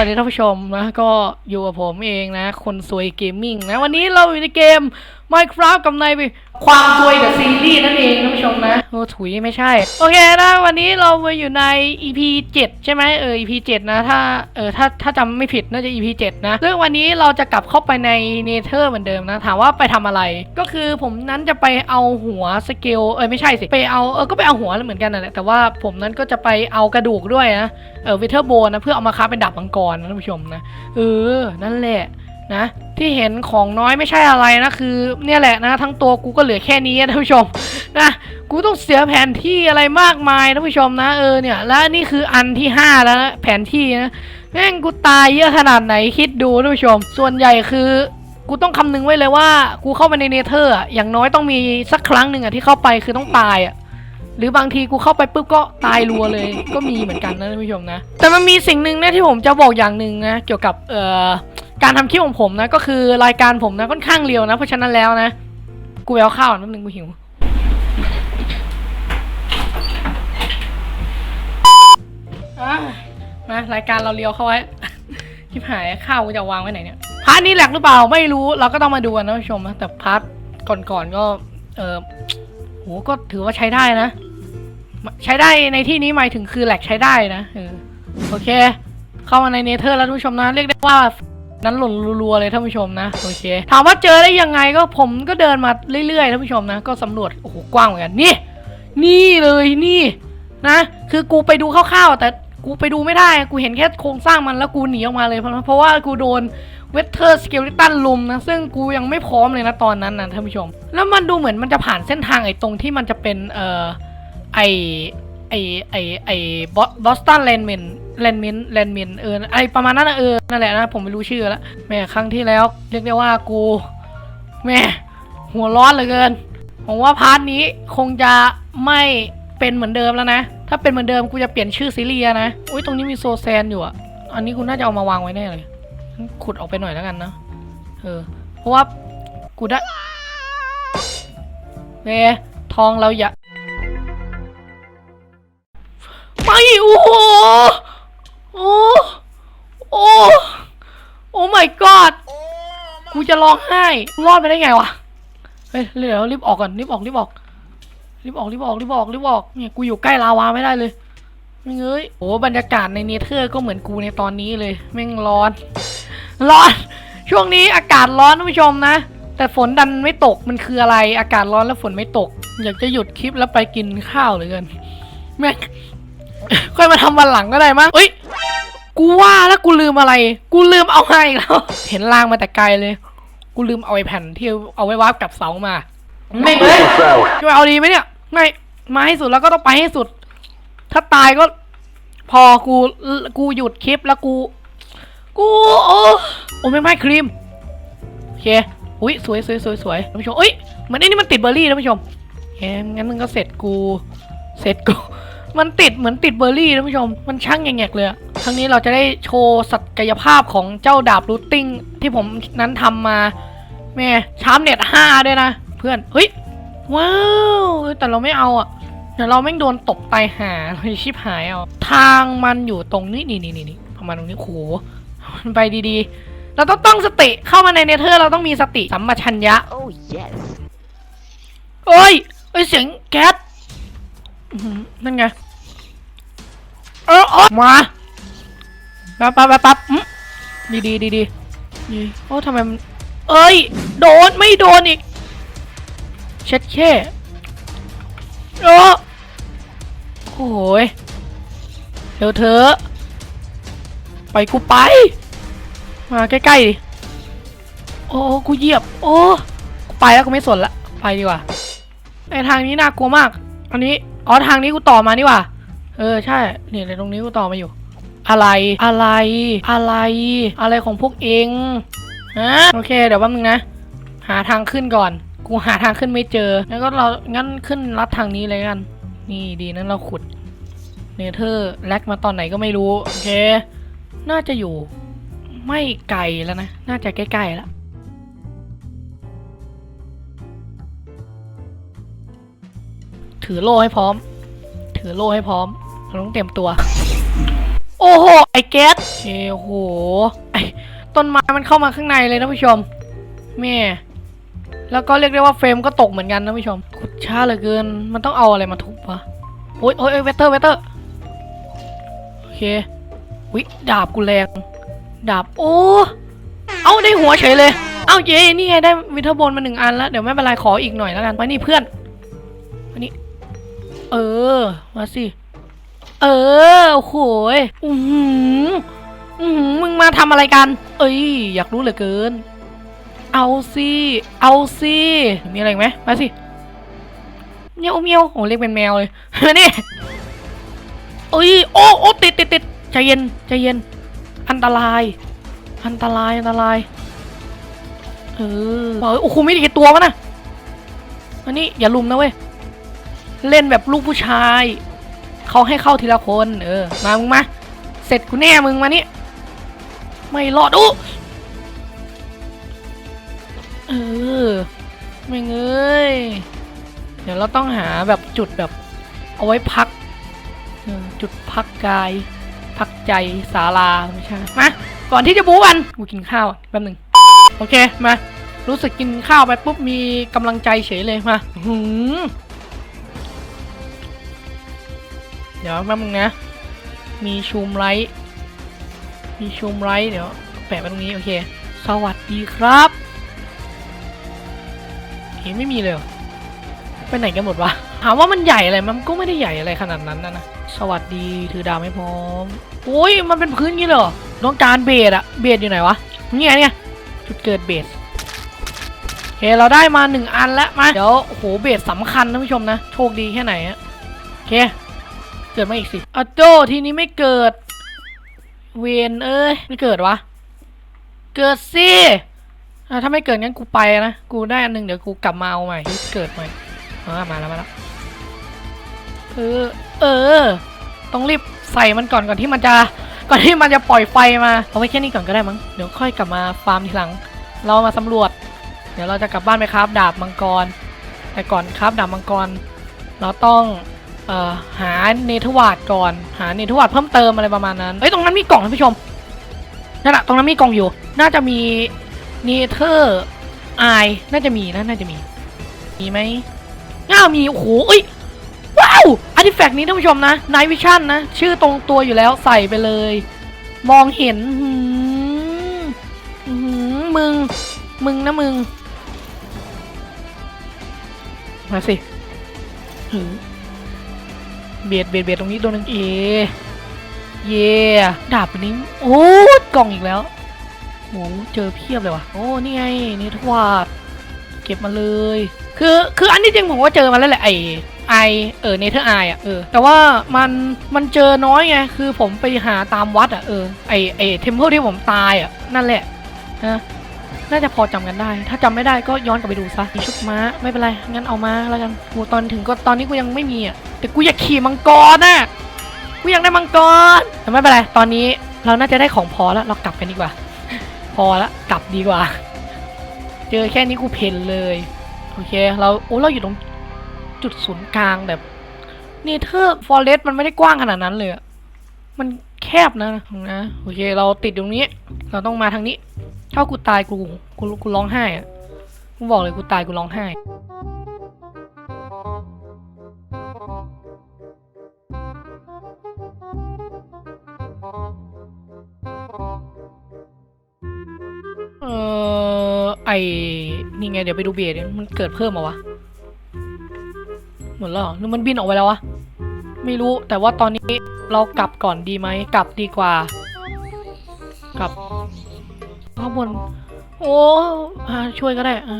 วัสดีท่านผู้ชมนะก็อยู่กับผมเองนะ คนสวยเกมมิ่งนะ วันนี้เราอยู่ในเกม Minecraft กับนาย ความสวยเดอะซีรีส์นั่นเองท่านผู้ชมนะ โอ้ถุยไม่ใช่ โอเคนะวันนี้เรามาอยู่ใน EP 7 ใช่ไหมเออ EP 7 นะถ้าเออถ้าถ้าจำไม่ผิดน่าจะ EP 7 นะซึ่งวันนี้เราจะกลับเข้าไปในเนเธอร์เหมือนเดิมนะ ถามว่าไปทำอะไร ก็คือผมนั้นจะไปเอาหัวสเกลเออไม่ใช่สิ ไปเอาเออก็ไปเอาหัวเหมือนกันนั่นแหละแต่ว่าผมนั้นก็จะไปเอากระดูกด้วยนะเออวิเทอร์โบนะเพื่อเอามาค้าเป็นดาบมังกรนะท่านผู้ชมนะเออนั่นแหละ นะที่เห็นของน้อยไม่ใช่อะไรนะคือ เนี่ยแหละนะทั้งตัวกูก็เหลือแค่นี้นะท่านผู้ชมนะกูต้องเสียแผนที่อะไรมากมายท่านผู้ชมนะเออเนี่ยแล้วนี่คืออันที่ห้าแล้วนะแผนที่นะแม่งกูตายเยอะขนาดไหนคิดดูท่านผู้ชม ส่วนใหญ่คือกูต้องคำนึงไว้เลยว่ากูเข้าไปในเนเธอร์อย่างน้อยต้องมีสักครั้งหนึ่งอะที่เข้าไปคือต้องตายอะหรือบางทีกูเข้าไปปุ๊บก็ตายรัวเลย ก็มีเหมือนกันนะท่านผู้ชมนะ แต่มันมีสิ่งหนึ่งนะที่ผมจะบอกอย่างหนึ่งนะเกี่ยวกับเอ่อ การทำคลิปของผมนะ ก็คือรายการผมนะค่อนข้างเรียวนะ เพราะฉะนั้นแล้วนะ กูเอาข้าวนิดนึงกูหิว มารายการเราเรียวเข้าไว้ชิบหายข้าวกูจะวางไว้ไหนเนี่ยพาร์ทนี้แหลกหรือเปล่าไม่รู้เราก็ต้องมาดูกันนะท่านผู้ชมนะแต่พาร์ทก่อนๆก็ เออโหก็ถือว่าใช้ได้นะ ใช้ได้ในที่นี้หมายถึงคือแหลกใช้ได้นะเออโอเค เข้ามาในเนเธอร์แล้วท่านผู้ชมนะ เรียกได้ว่า นั้นหล่นรัวๆเลยท่านผู้ชมนะโอเคถามว่าเจอได้ยังไงก็ผมก็เดินมาเรื่อยๆท่านผู้ชมนะก็สำรวจโอ้โหกว้างเหมือนกันนี่ นี่เลยนี่นะ คือกูไปดูคร่าวๆ แต่กูไปดูไม่ได้ กูเห็นแค่โครงสร้างมันแล้วกูหนีออกมาเลยเพราะเพราะว่ากูโดนเวทเทอร์สเกลิตันลุมนะ ซึ่งกูยังไม่พร้อมเลยนะตอนนั้นนะท่านผู้ชม แล้วมันดูเหมือนมันจะผ่านเส้นทางไอ้ตรงที่มันจะเป็นเอ่อไอไอไอไอบอสตันแลนด์เมน แลนเมนแลนเมนเออไอประมาณนั้นนะเออนั่นแหละนะผมไม่รู้ชื่อแล้วแม่ครั้งที่แล้ว เรียกได้ว่ากูแม่หัวร้อนเหลือเกินผมว่าพาร์ทนี้คงจะไม่เป็นเหมือนเดิมแล้วนะ ถ้าเป็นเหมือนเดิมกูจะเปลี่ยนชื่อซีรีส์นะอุ้ยตรงนี้มีโซแซนอยู่อะอันนี้กูน่าจะเอามาวางไว้แน่เลย ขุดออกไปหน่อยแล้วกันนะเออเพราะว่ากูได้เน่ทองเราอย่าไม่โอ้ โอ้ โอ้ โอ้ my god กูจะร้องไห้รอดไปได้ไงวะ เฮ้ยเดี๋ยวรีบออกก่อนรีบออกรีบออกรีบออกรีบออกรีบออกรีบออกเนี่ยกูอยู่ใกล้ลาวาไม่ได้เลยไม่เอ้ยโอ้บรรยากาศในเนเธอร์ก็เหมือนกูในตอนนี้เลยแม่งร้อน ร้อน ช่วงนี้อากาศร้อนท่านผู้ชมนะ แต่ฝนดันไม่ตกมันคืออะไร อากาศร้อนแล้วฝนไม่ตก อยากจะหยุดคลิปแล้วไปกินข้าวเลยกินแม่ง ค่อยมาทำวันหลังก็ได้มั้งเอ้ย กูว่าแล้วกูลืมอะไร กูลืมเอาให้อีกแล้ว เห็นลางมาแต่ไกลเลย กูลืมเอาไอ้แผ่นที่เอาไว้วาร์ปกับเสามา ไม่เลยช่วยเอาดีไหมเนี่ย ไม่ มาให้สุดแล้วก็ต้องไปให้สุด ถ้าตายก็ พอกู กูหยุดคลิปแล้วกู กู โอ้โอ้ไม่ไม่ครีม โอเค อุ้ยสวยสวยสวยสวยท่านผู้ชมเอ้ยเหมือนไอ้นี่มันติดเบอร์รี่ท่านผู้ชมโอเคงั้นมึงก็เสร็จกู เสร็จกู มันติดเหมือนติดเบอร์รี่ท่านผู้ชม มันช่างแงกๆเลยอะครั้งนี้เราจะได้โชว์ศักยภาพของเจ้าดาบรูทติ้งที่ผมนั้นทำมาแม่ชาร์ปเน็ตห้าด้วยนะ เพื่อน เฮ้ย ว้าวเฮ้ยแต่เราไม่เอาอะเดี๋ยวเราแม่งโดนตกตายหาเลยชิบหายเอาทางมันอยู่ตรงนี้นี่นี่นี่นี่ประมาณตรงนี้โอ้โหมันไปดีๆ เราต้องต้องสติเข้ามาในเนเธอร์เราต้องมีสติสัมปชัญญะ Oh, yes. เอ้ยเอ้ยเสียงแก๊สอื้อหือนั่นไง เอออมาปั๊บปั๊บปั๊บปั๊บอื้อดีดีดีดีโอ้ทำไมมันเอ้ย โดนไม่โดนอีก เช็ดแค่เออโอ้ยเดี๋ยวเธอไปกูไป มาใกล้ๆดิ โอ้กูเหยียบ โอ้กูไปแล้วกูไม่สนละ ไปดีกว่าไอทางนี้น่ากลัวมาก อันนี้ อ๋อทางนี้กูต่อมานี่ว่า เออใช่เนี่ยในตรงนี้กูต่อมาอยู่ อะไรอะไรอะไร อะไรของพวกเองฮะโอเค เดี๋ยวแป๊บนึงนะ หาทางขึ้นก่อน กูหาทางขึ้นไม่เจองั้นก็เรางั้นขึ้นลัดทางนี้เลยกัน นี่ดีนั้นเราขุดเนเธอร์แลกมาตอนไหนก็ไม่รู้โอเคน่าจะอยู่ ไม่ไกลแล้วนะ น่าจะใกล้ๆแล้วถือโล่ให้พร้อม ถือโล่ให้พร้อม เราต้องเตรียมตัว โอ้โห ไอ้แก๊สเฮ้โอ้โห ไอ้ต้นไม้มันเข้ามาข้างในเลยนะผู้ชม แม่ แล้วก็เรียกได้ว่าเฟรมก็ตกเหมือนกันนะผู้ชมขุดช้าเหลือเกิน มันต้องเอาอะไรมาทุบวะโอ้ยโอ้ยเวเตอร์เวเตอร์ โอเค วิดาบกูแรง ดาบ โอ้ เอาได้หัวเฉยเลย เอาเย้นี่ไงได้วิเทอร์โบนมาหนึ่งอันแล้ว เดี๋ยวไม่เป็นไรขออีกหน่อยแล้วกันมานี่เพื่อนมานี่เออ มาสิ เออโอ้โหยอือหืออือหือมึงมาทำอะไรกัน เอ้ย อยากรู้เหลือเกิน เอาสิเอาสิมีอะไรไหมมาสิเมียวเมียวโอ้เรียกเป็นแมวเลยนี่เอ้ยโอ้โอ้ติดติดติดใจเย็นใจเย็น อันตราย อันตรายอันตราย เออเออโอ้โหไม่ได้กี่ตัววะนะอันนี้อย่าลุมนะเว้ย เล่นแบบลูกผู้ชาย เขาให้เข้าทีละคน เออ มามึงมา เสร็จกูแน่มึงมานี่ ไม่รอดอู้เออ ไม่เอ้ยเดี๋ยวเราต้องหาแบบจุดแบบ เอาไว้พักออจุดพักกาย พักใจศาลาไม่ใช่ มา ก่อนที่จะบู๊กันกูกินข้าวแป๊บหนึ่งโอเค มา รู้สึกกินข้าวไปปุ๊บมีกำลังใจเฉยเลยมาหืม เดี๋ยวแป๊บนึงนะ มีชูมไลท์มีชูมไลท์เดี๋ยวแปะไว้ตรงนี้โอเค สวัสดีครับเห็นไม่มีเลยไปไหนกันหมดวะถามว่ามันใหญ่อะไรมันก็ไม่ได้ใหญ่อะไรขนาดนั้นนะนะสวัสดีถือดาวไม่พร้อมโอ้ยมันเป็นพื้นงี้เหรอต้องการเบสอะเบสอยู่ไหนวะเนี่ยเนี่ยจุดเกิดเบสโอเคเราได้มาหนึ่งอันแล้วมาเดี๋ยวโหเบสสำคัญนะผู้ชมนะ โชคดีแค่ไหนอะโอเค กิดมาอีกสิอโจทีนี้ไม่เกิด เวนเอ้ยไม่เกิดวะ เกิดสิถ้าไม่เกิดงั้นกูไปนะ กูได้อันหนึ่งเดี๋ยวกูกลับมาเอาใหม่ เกิดใหม่อ่ามาแล้วมาแล้วเออเออ ต้องรีบใส่มันก่อนก่อนที่มันจะ ก่อนที่มันจะปล่อยไฟมา เอาไว้แค่นี้ก่อนก็ได้มั้ง เดี๋ยวค่อยกลับมาฟาร์มทีหลัง เรามาสำรวจ เดี๋ยวเราจะกลับบ้านไปคราฟดาบมังกร แต่ก่อนคราฟดาบมังกร เราต้อง เอ่อหาเนเธอร์วาดก่อนหาเนเธอร์วาดเพิ่มเติมอะไรประมาณนั้นเอ้ยตรงนั้นมีกล่องท่านผู้ชมนั่นแหละตรงนั้นมีกล่องอยู่ น่าจะมีเนเธอร์ไอน่าจะมีนะน่าจะมี มีไหมง่ามีโอ้โหเอ้ยว้าวอาร์ติแฟกต์นี้ท่านผู้ชมนะ Night Vision นะ ชื่อตรงตัวอยู่แล้วใส่ไปเลย มองเห็นหืมหืมมึง มึงนะมึง มาสิหืม เบียดเบียดเบียดตรงนี้ตัวหนึงเอเย่ดาบนนี้โอ้กล่องอีกแล้วโอ้เจอเพียบเลยว่ะโอ้นี่ไงนี่ทวาดเก็บมาเลย คือคืออันนี้จริงผมว่าเจอมาแล้วแหละไอไอเออเนเธอร์ไออะเออแต่ว่ามันมันเจอน้อยไงคือผมไปหาตามวัดอะเออไอไอเทมเพลที่ผมตายอะนั่นแหละนะ น่าจะพอจำกันได้ ถ้าจำไม่ได้ก็ย้อนกลับไปดูซะมีชุดม้าไม่เป็นไร งั้นเอามาแล้วกันกูตอนถึงก็ตอนนี้กูยังไม่มีอะ แต่กูอยากขี่มังกรน่ะ กูอยากได้มังกร แต่ไม่เป็นไร ตอนนี้เราน่าจะได้ของพอแล้ว เรากลับกันดีกว่า พอละกลับดีกว่า เจอแค่นี้กูเพนเลย โอเค เราโอ้เราอยู่ตรงจุดศูนย์กลางแบบนี่เธอฟอเรสต์มันไม่ได้กว้างขนาดนั้นเลยอะมันแคบนะนะ โอเค เราติดตรงนี้ เราต้องมาทางนี้ ถ้ากูตายกูกูกูร้องไห้อะกูบอกเลยกูตายกูร้องไห้เออไอนี่ไงเดี๋ยวไปดูเบียดมันเกิดเพิ่มมาวะหมดแล้วหรอหรือมันบินออกไปแล้ววะไม่รู้แต่ว่าตอนนี้เรากลับก่อนดีไหมกลับดีกว่า กลับางบน โอ้ช่วยก็ได้อ่า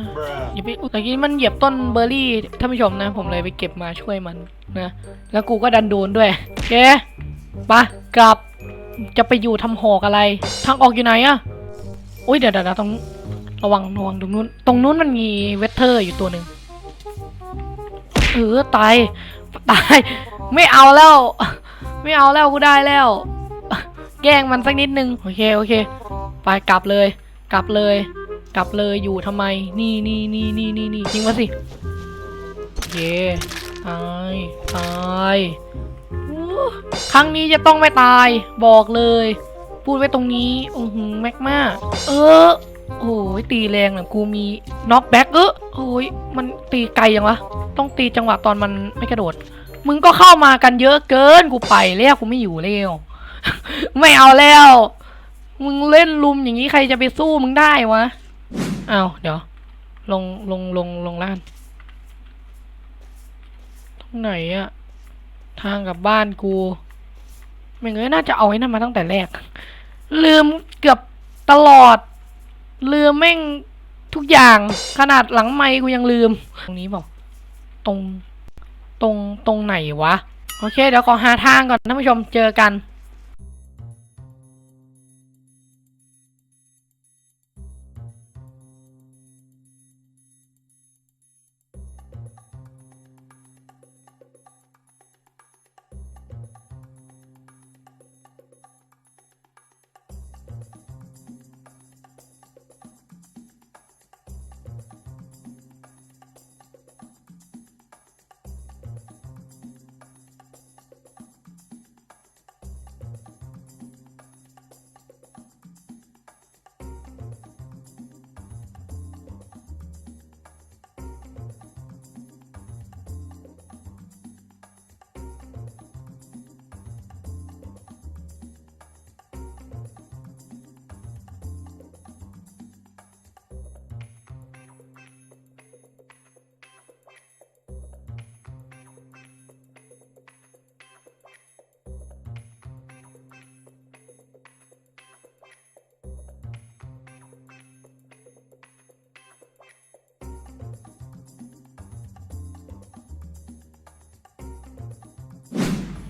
อย่าไปแต่กี้มันเหยียบต้นเบอร์รี่ท่านผู้ชมนะ ผมเลยไปเก็บมาช่วยมันนะแล้วกูก็ดันโดนด้วยโอเคไปะกลับจะไปอยู่ทำหอกอะไร ทางออกอยู่ไหนอะอุ้ยเดี๋ยวเดี๋ยวเดี๋ยวตรงระวังระวังตรงนู้น ตรงนู้นมันมีเวทเทอร์อยู่ตัวหนึ่งเออตายตาย ไม่เอาแล้ว ไม่เอาแล้วกูได้แล้ว แกล้งมันสักนิดนึง โอเค โอเค ไปกลับเลย กลับเลย กลับเลยอยู่ทำไม นี่นี่นี่นี่นี่นี่ยิงมาสิโอเคตายตายครั้งนี้จะต้องไม่ตาย บอกเลย พูดไว้ตรงนี้อือหือแม็กมาเออโอ้ยตีแรงนะกูมีน็อกแบ็กเออโอ้ยมันตีไกลยังวะ ต้องตีจังหวะตอนมันไม่กระโดด มึงก็เข้ามากันเยอะเกินกูไปแล้วกูไม่อยู่แล้ว ไม่เอาแล้ว มึงเล่นลุมอย่างนี้ใครจะไปสู้มึงได้วะอ้าวเดี๋ยว ลงลงลงลงล่านตรงไหนอะทางกลับบ้านกูไม่เงยน่าจะเอาไอ้นั่นมาตั้งแต่แรก ลืมเกือบตลอด ลืมแม่งทุกอย่างขนาดหลังไมค์กูยังลืม ตรงนี้บอก ตรงตรงตรงไหนวะ โอเค เดี๋ยวขอหาทางก่อนท่านผู้ชมเจอกัน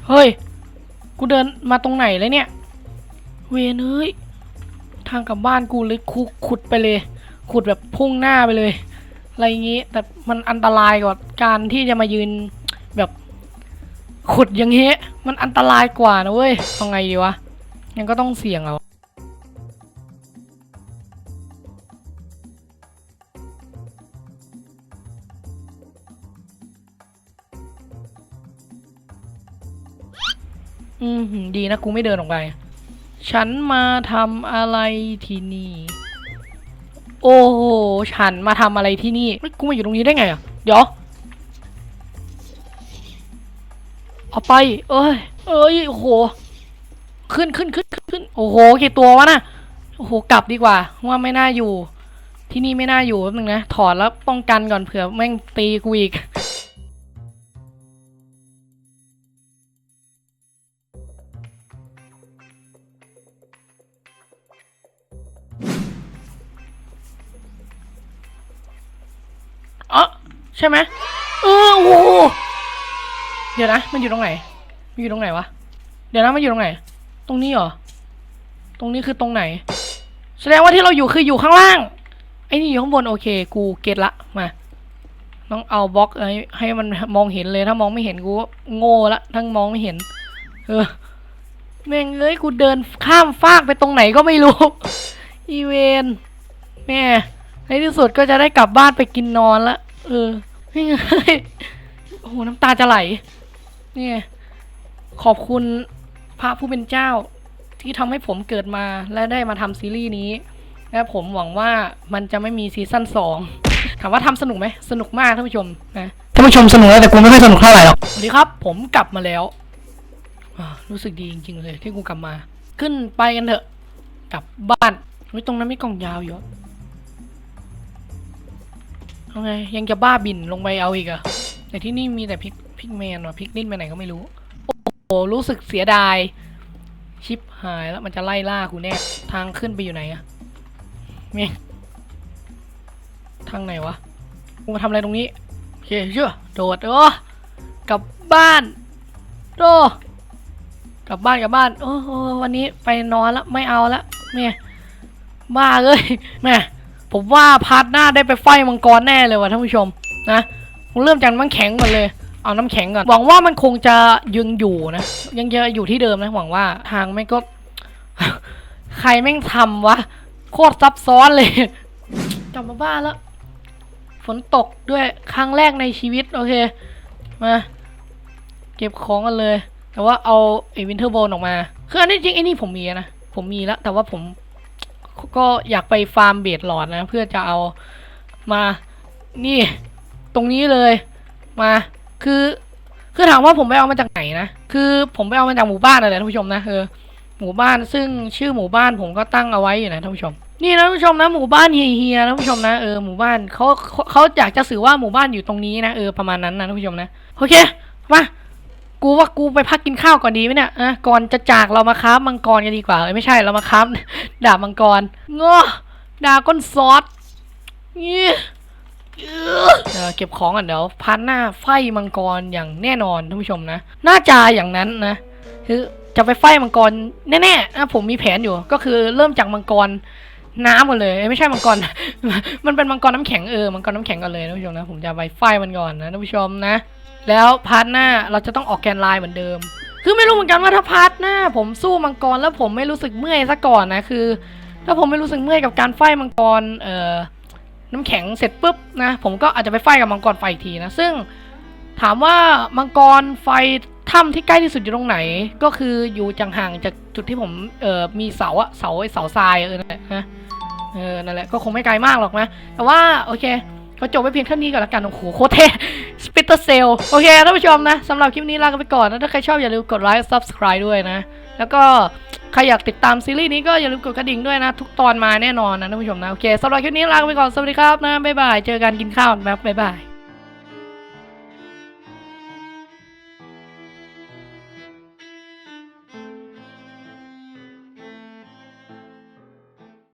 เฮ้ย กูเดินมาตรงไหนเลยเนี่ย เวนเอ้ย ทางกลับบ้านกูเลยคุขุดไปเลย ขุดแบบพุ่งหน้าไปเลย อะไรอย่างงี้ แต่มันอันตรายกว่าการที่จะมายืนแบบขุดอย่างเงี้ย มันอันตรายกว่านะเว้ยทำไงดีวะ ยังก็ต้องเสี่ยงเอา ดีนะกูไม่เดินออกไป ฉันมาทำอะไรที่นี่ โอ้โห ฉันมาทำอะไรที่นี่กูมาอยู่ตรงนี้ได้ไงอะ เดี๋ยวเอาไป เอ้ย เอ้ย โอ้โห ขึ้นขึ้นขึ้นขึ้นขึ้นโอ้โห กี่ตัววะน่ะ โอ้โห กลับดีกว่า ว่าไม่น่าอยู่ ที่นี่ไม่น่าอยู่แป๊บนึงนะ ถอดแล้วป้องกันก่อนเผื่อแม่งตีกูอีก เออใช่ไหมเออโอ้โหเดี๋ยวนะ มันอยู่ตรงไหน มันอยู่ตรงไหนวะ เดี๋ยวนะ มันอยู่ตรงไหน ตรงนี้เหรอ ตรงนี้คือตรงไหน แสดงว่าที่เราอยู่คืออยู่ข้างล่าง ไอ้นี่อยู่ข้างบนโอเค กูเก็ตละ มา ต้องเอาบล็อกให้ให้มันมองเห็นเลย ถ้ามองไม่เห็นกูโง่ละ ทั้งมองไม่เห็น เออ แม่งเอ้ย กูเดินข้ามฟากไปตรงไหนก็ไม่รู้ อีเวน แม่ ในที่สุดก็จะได้กลับบ้านไปกินนอนละเออไม่ไงโอ้โหน้ำตาจะไหลเนี่ยขอบคุณพระผู้เป็นเจ้า ที่ทำให้ผมเกิดมาและได้มาทำซีรีส์นี้และผมหวังว่ามันจะไม่มีซีซั่นสองถามว่าทำสนุกไหมสนุกมากท่านผู้ชมนะท่านผู้ชมสนุกแล้วแต่กูไม่ค่อยสนุกเท่าไหร่หรอกสวัสดีครับ ผมกลับมาแล้วอ่ารู้สึกดีจริงๆเลยที่กูกลับมา ขึ้นไปกันเถอะ กลับบ้านเฮ้ยตรงนั้นมีกล่องยาวอยู่อะ เอาไงยังจะบ้าบินลงไปเอาอีกอะแต่ที่นี่มีแต่พิกพิกแมนว่ะพิกลิ้นไปไหนก็ไม่รู้ โอ้โหรู้สึกเสียดาย ชิปหายแล้วมันจะไล่ล่ากูแน่ทางขึ้นไปอยู่ไหนอะเนี่ยทางไหนวะกูมาทำอะไรตรงนี้โอเคเชื่อโดดโอ้กลับบ้านโดกลับบ้านกลับบ้านโอ้โหวันนี้ไปนอนแล้วไม่เอาล้วแม่บ้าเลยแม่ ผมว่าพาร์ทหน้าได้ไปไฟมังกรแน่เลยว่ะท่านผู้ชมนะผมเริ่มจากน้ำแข็งก่อนเลย เอาน้ำแข็งก่อน หวังว่ามันคงจะยังอยู่นะ ยังจะอยู่ที่เดิมนะ หวังว่าทางไม่งก็ ใครแม่งทำวะ โคตรซับซ้อนเลยกลับมาบ้านแล้ว ฝนตกด้วยครั้งแรกในชีวิต โอเค มา เก็บของกันเลย แต่ว่าเอาไอ้วินเทอร์โบนออกมา คืออันนี้จริงไอ้นี่ผมมีนะ ผมมีแล้ว แต่ว่าผม ก็อยากไปฟาร์มเบดหลอดนะ เพื่อจะเอามานี่ตรงนี้เลยมาคือคือถามว่าผมไปเอามาจากไหนนะคือผมไปเอามาจากหมู่บ้านอะไรท่านผู้ชมนะเออหมู่บ้านซึ่งชื่อหมู่บ้านผมก็ตั้งเอาไว้อยู่นะท่านผู้ชม นี่นะท่านผู้ชมนะ หมู่บ้านเฮียเฮียๆนะท่านผู้ชมนะเออหมู่บ้านเขาเขาอยากจะสื่อว่าหมู่บ้านอยู่ตรงนี้นะเออประมาณนั้นนะท่านผู้ชมนะโอเคมา กูว่ากูไปพักกินข้าวก่อนดีไหมเนี่ยอะก่อนจะจากเรามาค้ามังกรกันดีกว่าเอ้ยไม่ใช่เรามาค้าบดาบมังกรง้อดาก้นซอสเนี่เออเก็บของก่อนเดี๋ยวพันหน้าไฟมังกรอย่างแน่นอนท่านผู้ชมนะน่าจะอย่างนั้นนะคือจะไปไฟมังกรแน่ๆนะผมมีแผนอยู่ ก็คือเริ่มจากมังกรน้ำก่อนเลย ไม่ใช่มังกร มันเป็นมังกรน้ำแข็งเออมังกรน้ำแข็งก่อนเลยท่านผู้ชมนะผมจะไปไฟมันก่อนนะท่านผู้ชมนะ แล้วพาร์ทหน้าเราจะต้องออกแกนไลน์เหมือนเดิม คือไม่รู้เหมือนกันว่าถ้าพาร์ทหน้า ผมสู้มังกรแล้วผมไม่รู้สึกเมื่อยซะก่อนนะคือ ถ้าผมไม่รู้สึกเมื่อยกับการไฟมังกรเอ่อน้ำแข็งเสร็จปุ๊บนะผมก็อาจจะไปไฟกับมังกรไฟอีกทีนะซึ่งถามว่ามังกรไฟถ้ำที่ใกล้ที่สุดอยู่ตรงไหน ก็คืออยู่จังห่างจากจุดที่ผมเอ่อมีเสาอะเสาไอเสาทรายเออนั่นแหละนะเออนั่นแหละก็คงไม่ไกลมากหรอกนะแต่ว่าโอเค ก็จบไปเพียงเท่านี้ก่อนละกัน โอ้โห โคตรเท่สปิเตอร์เซลโอเคท่านผู้ชมนะสำหรับคลิปนี้ลากันไปก่อนนะ ถ้าใครชอบอย่าลืมกดไลค์ subscribe ด้วยนะ แล้วก็ใครอยากติดตามซีรีส์นี้ก็อย่าลืมกดกระดิ่งด้วยนะ ทุกตอนมาแน่นอนนะท่านผู้ชมนะ โอเคสำหรับคลิปนี้ลากันไปก่อน สวัสดีครับนะ บ๊ายบาย เจอกันกินข้าวนะครับบ๊ายบาย